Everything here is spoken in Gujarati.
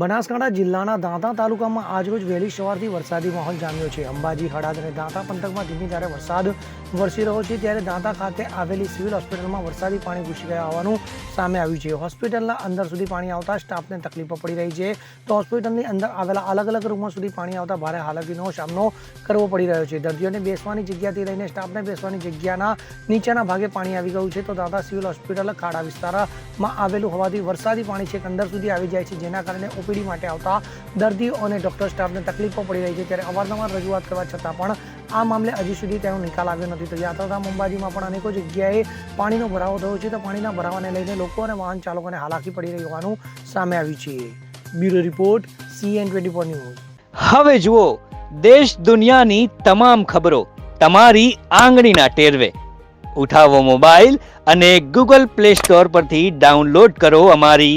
બનાસકાંઠા જિલ્લાના દાંતા તાલુકામાં આજરોજ વહેલી સવારથી વરસાદી માહોલ જામ્યો છે. અંબાજી હળાદ અને દાંતા પંથકમાં ધીમી ધારે વરસાદ વરસી રહ્યો છે ત્યારે દાંતા ખાતે આવેલી સિવિલ હોસ્પિટલમાં વરસાદી પાણી ઘૂસી ગયા હોવાનું સામે આવ્યું છે. હોસ્પિટલના અંદર સુધી પાણી આવતા સ્ટાફને તકલીફો પડી રહી છે. તો હોસ્પિટલની અંદર આવેલા અલગ અલગ રૂમો સુધી પાણી આવતા ભારે હાલાકીનો સામનો કરવો પડી રહ્યો છે. દર્દીઓને બેસવાની જગ્યાથી લઈને સ્ટાફને બેસવાની જગ્યાના નીચેના ભાગે પાણી આવી ગયું છે. તો દાંતા સિવિલ હોસ્પિટલ ખાડા વિસ્તારમાં આવેલું હોવાથી વરસાદી પાણી છેક અંદર સુધી આવી જાય છે, જેના કારણે ઓપીડી માટે આવતા દર્દીઓ અને ડોક્ટર સ્ટાફને તકલીફો પડી રહી છે ત્યારે અવારનવાર રજૂઆત કરવા છતાં પણ આ મામલે હજી સુધી તેનો નિકાલ આવ્યો નથી તો યાત્રાધામ અંબાજીમાં પણ અનેકો જગ્યાએ પાણીનો ભરાવો થયો છે તો પાણીના ભરાવાને લઈને લોકો અને વાહન ચાલકોને હાલાકી પડી રહી હોવાનું સામે આવ્યું છે. Bureau report, CN twenty four news. હવે જુઓ, દેશ દુનિયાની તમામ ખબરો તમારી આંગળીના ટેરવે. ઉઠાવો મોબાઈલ અને ગૂગલ પ્લે સ્ટોર પરથી ડાઉનલોડ કરો અમારી